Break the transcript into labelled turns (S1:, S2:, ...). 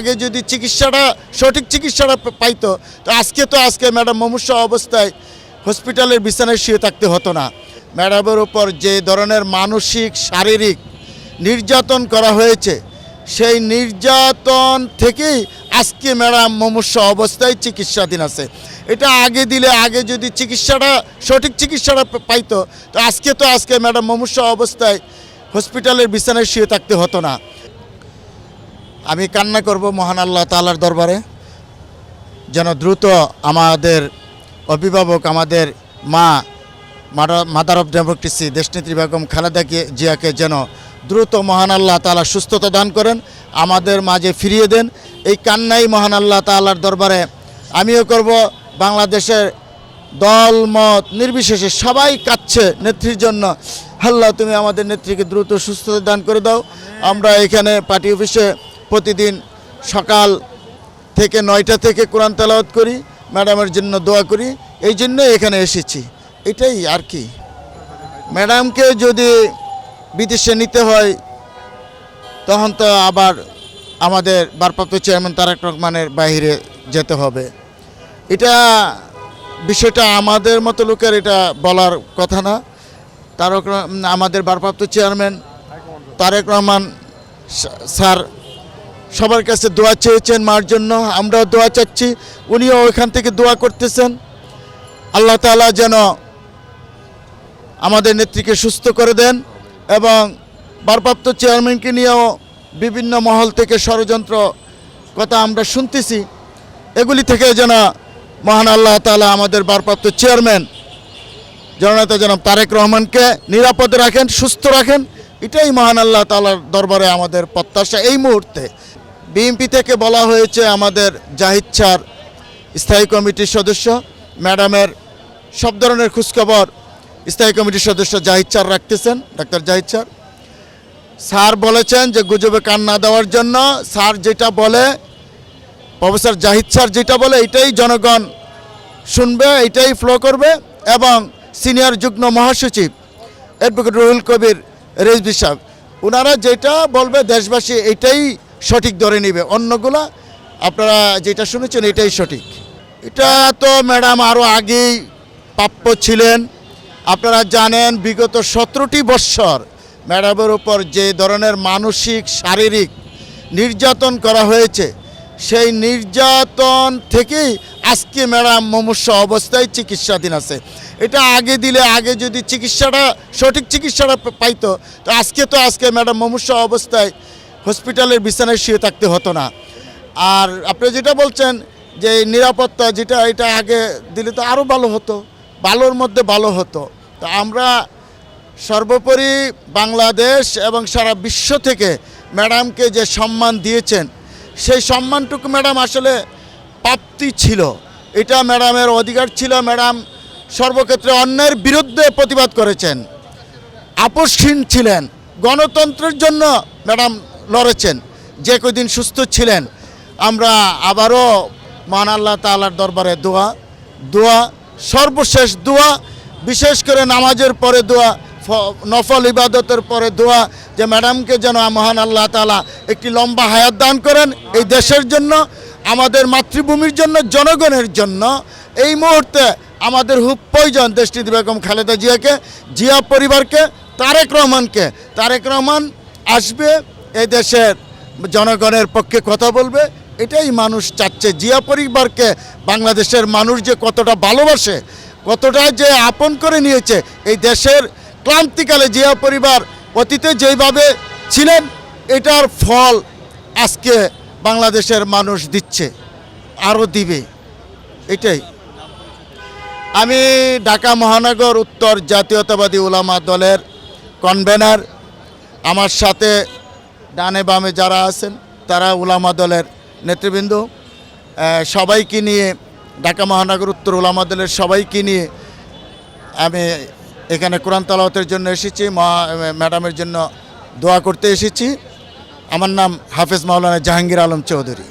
S1: আগে যদি চিকিৎসাটা, সঠিক চিকিৎসাটা পাইতো, তো আজকে তো আজকে ম্যাডাম মমুষ্য অবস্থায় হসপিটালের বিছানায় শুয়ে থাকতে হতো না। ম্যাডামের ওপর যে ধরনের মানসিক, শারীরিক নির্যাতন করা হয়েছে, সেই নির্যাতন থেকেই আজকে ম্যাডাম মমুষ্য অবস্থায় চিকিৎসাধীন আছে। এটা আগে দিলে আগে যদি চিকিৎসাটা, সঠিক চিকিৎসাটা পাইতো, তো আজকে তো আজকে ম্যাডাম মমুষ্য অবস্থায় হসপিটালের বিছানায় শুয়ে থাকতে হতো না। আমি কান্না করব মহান আল্লাহ তালার দরবারে। যেন দ্রুত আমাদের অভিভাবক, আমাদের মা মাদার অফ ডেমোক্রেসি, দেশনেত্রী বেগম খালেদা জিয়াকে যেন দ্রুত মহান আল্লাহ তালা সুস্থতা দান করেন, আমাদের মাঝে ফিরিয়ে দেন। এই কান্নাই মহান আল্লাহ তালার দরবারে আমিও করব। বাংলাদেশের দল, মত নির্বিশেষে সবাই কাচ্ছে নেত্রীর জন্য। আল্লাহ তুমি আমাদের নেত্রীকে দ্রুত সুস্থতা দান করে দাও। আমরা এখানে পার্টি অফিসে প্রতিদিন সকাল থেকে নয়টা থেকে কোরআন তালাওয়াত করি, ম্যাডামের জন্য দোয়া করি, এই জন্য এখানে এসেছি। এটাই আর কি। ম্যাডামকে যদি বিদেশে নিতে হয়, তখন তো আবার আমাদের বারপ্রাপ্ত চেয়ারম্যান তারেক রহমানের বাইরে যেতে হবে। এটা বিষয়টা আমাদের মতো লোকের এটা বলার কথা না। তারক আমাদের বারপ্রাপ্ত চেয়ারম্যান তারেক রহমান স্যার সবার কাছে দোয়া চেয়েছেন মার জন্য, আমরাও দোয়া চাচ্ছি, উনিও ওইখান থেকে দোয়া করতেছেন। আল্লাহ তাআলা যেন আমাদের নেত্রীকে সুস্থ করে দেন এবং ভারপ্রাপ্ত চেয়ারম্যানকে নিয়েও বিভিন্ন মহল থেকে ষড়যন্ত্র কথা আমরা শুনতেছি। এগুলি থেকে যেন মহান আল্লাহ তাআলা আমাদের ভারপ্রাপ্ত চেয়ারম্যান জননেতা জনাব তারেক রহমানকে নিরাপদে রাখেন, সুস্থ রাখেন এটাই মহান আল্লাহ তালার দরবারে আমাদের প্রত্যাশা। এই মুহূর্তে বিএনপি থেকে বলা হয়েছে আমাদের জাহিদ স্থায়ী কমিটির সদস্য, ম্যাডামের সব ধরনের খোঁজখবর স্থায়ী কমিটির সদস্য জাহিদ স্যার রাখতেছেন, ডাক্তার জাহিদ স্যার। স্যার বলেছেন যে গুজবে কান না দেওয়ার জন্য স্যার যেটা বলে, প্রফেসর জাহিদ স্যার যেটা বলে, এটাই জনগণ শুনবে, এটাই ফ্লো করবে। এবং সিনিয়র যুগ্ম মহাসচিব অ্যাডভোকেট রুহুল কবির রেজবি সাহেব ওনারা যেটা বলবে দেশবাসী এটাই সঠিক ধরে নেবে। অন্যগুলা আপনারা যেটা শুনেছেন এটাই সঠিক। এটা তো ম্যাডাম আরও আগেই প্রাপ্য ছিলেন। আপনারা জানেন বিগত সতেরোটি বৎসর ম্যাডামের উপর যে ধরনের মানসিক, শারীরিক নির্যাতন করা হয়েছে, সেই নির্যাতন থেকেই আজকে ম্যাডাম মমস্য অবস্থায় চিকিৎসাধীন আছে। এটা আগে দিলে আগে যদি চিকিৎসাটা, সঠিক চিকিৎসাটা পাইতো, তো আজকে তো আজকে ম্যাডাম মমস্য অবস্থায় হসপিটালের বিছানায় শুয়ে থাকতে হতো না। আর আপনি যেটা বলছেন যে নিরাপত্তা, যেটা এটা আগে দিলে তো আরও ভালো হতো, ভালোর মধ্যে ভালো হতো। তো আমরা সর্বোপরি বাংলাদেশ এবং সারা বিশ্ব থেকে ম্যাডামকে যে সম্মান দিয়েছেন, সেই সম্মানটুকু ম্যাডাম আসলে প্রাপ্তি ছিল। এটা ম্যাডামের অধিকার ছিল। ম্যাডাম সর্বক্ষেত্রে অন্যের বিরুদ্ধে প্রতিবাদ করেছেন। আপোষহীন ছিলেন। গণতন্ত্রের জন্য ম্যাডাম লড়েছেন। যে কদিন সুস্থ ছিলেন। আমরা আবারও মহান আল্লাহ তালার দরবারে দোয়া দোয়া, সর্বশেষ দোয়া, বিশেষ করে নামাজের পরে দোয়া নফল ইবাদতের পরে দোয়া, যে ম্যাডামকে যেন মহান আল্লাহ তালা একটি লম্বা হায়াত দান করেন এই দেশের জন্য। আমাদের মাতৃভূমির জন্য, জনগণের জন্য এই মুহূর্তে আমাদের হুপ প্রয়োজন দেশটিতে বেগম খালেদা জিয়াকে, জিয়া পরিবারকে, তারেক রহমানকে। তারেক রহমান আসবে এই দেশের জনগণের পক্ষে কথা বলবে, এটাই মানুষ চাচ্ছে। জিয়া পরিবারকে বাংলাদেশের মানুষ যে কতটা ভালোবাসে, কতটা যে আপন করে নিয়েছে, এই দেশের ক্লান্তিকালে জিয়া পরিবার অতীতে যেইভাবে ছিলেন, এটার ফল আজকে বাংলাদেশের মানুষ দিচ্ছে, আরও দিবে। এটাই। আমি ঢাকা মহানগর উত্তর জাতীয়তাবাদী ওলামা দলের কনভেনার আমার সাথে ডানে বামে যারা আছেন, তারা ওলামা দলের নেতৃবৃন্দ। সবাইকে নিয়ে, ঢাকা মহানগর উত্তর ওলামা দলের সবাইকে নিয়ে আমি এখানে কোরআন তালাওয়াতের জন্য এসেছি, মহা ম্যাডামের জন্য দোয়া করতে এসেছি। আমার নাম হাফেজ মাওলানা জাহাঙ্গীর আলম চৌধুরী।